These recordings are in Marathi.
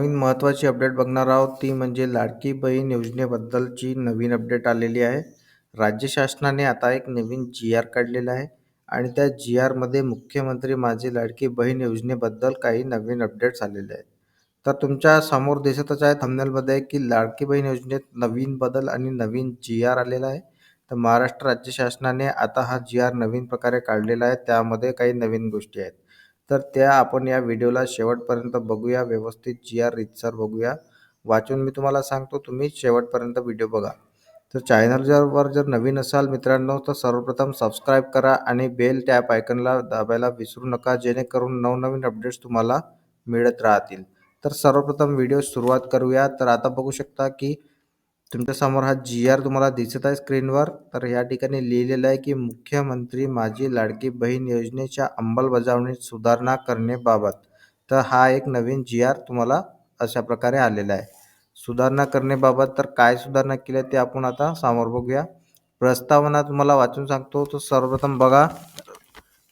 नवीन महत्त्वाची अपडेट बघणार आहोत. ती म्हणजे लाडकी बहीण योजनेबद्दलची नवीन अपडेट आलेली आहे. राज्य शासनाने आता एक नवीन जी आर काढलेला आहे आणि त्या जी आरमध्ये मुख्यमंत्री माझी लाडकी बहीण योजनेबद्दल काही नवीन अपडेट्स आलेले आहेत. तर तुमच्यासमोर दिसतच आहे थंबनेलमध्ये की लाडकी बहीण योजनेत नवीन बदल आणि नवीन जी आर आलेला आहे. तर महाराष्ट्र राज्य शासनाने आता हा जी आर नवीन प्रकारे काढलेला आहे. त्यामध्ये काही नवीन गोष्टी आहेत. तर त्या आपण या व्हिडिओला शेवटपर्यंत बघूया. व्यवस्थित जी आर रितसर बघूया. वाचून मी तुम्हाला सांगतो तुम्ही शेवटपर्यंत व्हिडिओ बघा. तर चॅनलवर जर नवीन असाल मित्रांनो तर सर्वप्रथम सबस्क्राईब करा आणि बेल टॅप आयकनला दाबायला विसरू नका जेणेकरून नवनवीन अपडेट्स तुम्हाला मिळत राहतील. तर सर्वप्रथम व्हिडिओ सुरुवात करूया. तर आता बघू शकता की तुमच्यासमोर हा जी आर तुम्हाला दिसत आहे स्क्रीनवर तर या ठिकाणी लिहिलेलं आहे की मुख्यमंत्री माझी लाडकी बहीण योजनेच्या अंमलबजावणीत सुधारणा करण्याबाबत. तर हा एक नवीन जी आर तुम्हाला अशा प्रकारे आलेला आहे. सुधारणा करण्याबाबत तर काय सुधारणा केल्या ते आपण आता समोर बघूया. प्रस्तावना तुम्हाला वाचून सांगतो तर सर्वप्रथम बघा.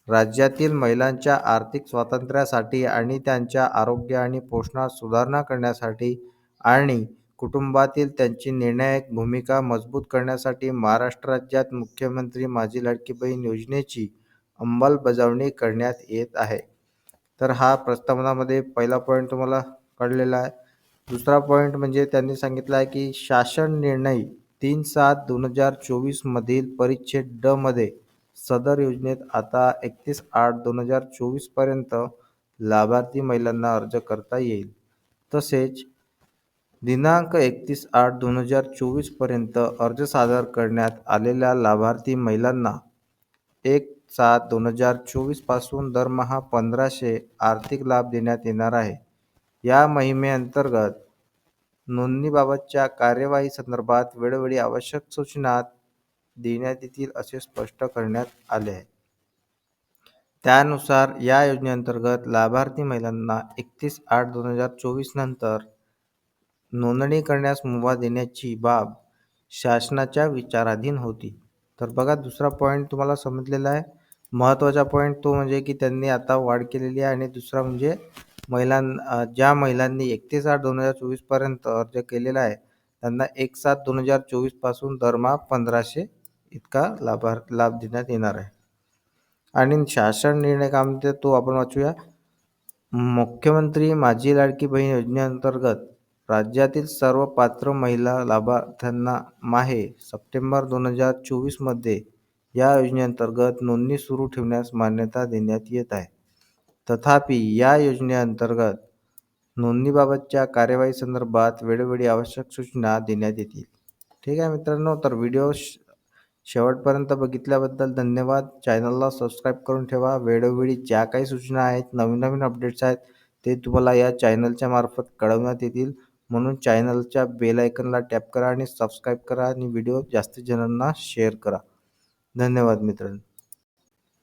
राज्यातील महिलांच्या आर्थिक स्वातंत्र्यासाठी आणि त्यांच्या आरोग्य आणि पोषणात सुधारणा करण्यासाठी आणि कुटुंबातील त्यांची निर्णायक भूमिका मजबूत करण्यासाठी महाराष्ट्र राज्यात मुख्यमंत्री माझी लाडकी बहीण योजनेची अंमलबजावणी करण्यात येत आहे. तर हा प्रस्तावनामध्ये पहिला पॉईंट तुम्हाला कळलेला आहे. दुसरा पॉईंट म्हणजे त्यांनी सांगितलं आहे की शासन निर्णय तीन सात दोन हजार चोवीसमधील परिच्छेद ड मध्ये सदर योजनेत आता एकतीस आठ दोन हजार चोवीसपर्यंत लाभार्थी महिलांना अर्ज करता येईल. तसेच दिनांक एकतीस आठ दोन हजार चोवीसपर्यंत अर्ज सादर करण्यात आलेल्या लाभार्थी महिलांना एक सात दोन हजार चोवीसपासून दरमहा पंधराशे आर्थिक लाभ देण्यात येणार आहे. या मोहिमेअंतर्गत नोंदणीबाबतच्या कार्यवाही संदर्भात वेळोवेळी आवश्यक सूचना देण्यात येतील असे स्पष्ट करण्यात आले आहे. त्यानुसार या योजनेअंतर्गत लाभार्थी महिलांना एकतीस आठ दोन हजार चोवीस नंतर नोंदणी करण्यास मुभा देण्याची बाब शासनाच्या विचाराधीन होती. तर बघा दुसरा पॉईंट तुम्हाला समजलेला आहे. महत्त्वाचा पॉईंट तो म्हणजे की त्यांनी आता वाढ केलेली आहे आणि दुसरा म्हणजे महिलां ज्या महिलांनी एकतीस आठ दोन हजार चोवीसपर्यंत अर्ज केलेला आहे त्यांना एक सात दोन हजार चोवीसपासून दरमहा पंधराशे इतका लाभार लाभ देण्यात येणार आहे. आणि शासन निर्णय काय म्हणते तो आपण वाचूया. मुख्यमंत्री माझी लाडकी बहीण योजनेअंतर्गत राज्यातील सर्व पात्र महिला लाभार्थ्यांना माहे सप्टेंबर दोन हजार चोवीसमध्ये या योजनेअंतर्गत नोंदणी सुरू ठेवण्यास मान्यता देण्यात येत आहे. तथापि या योजनेअंतर्गत नोंदणीबाबतच्या कार्यवाही संदर्भात वेळोवेळी आवश्यक सूचना देण्यात येतील. ठीक आहे मित्रांनो तर व्हिडिओ शेवटपर्यंत बघितल्याबद्दल धन्यवाद. चॅनलला सबस्क्राईब करून ठेवा. वेळोवेळी ज्या काही सूचना आहेत नवीन नवीन अपडेट्स आहेत ते तुम्हाला या चॅनलच्या मार्फत कळवण्यात येतील. म्हणून चॅनलच्या बेल आयकनला टॅप करा आणि सबस्क्राईब करा आणि व्हिडिओ जास्तीत जणांना शेअर करा. धन्यवाद मित्रांनो.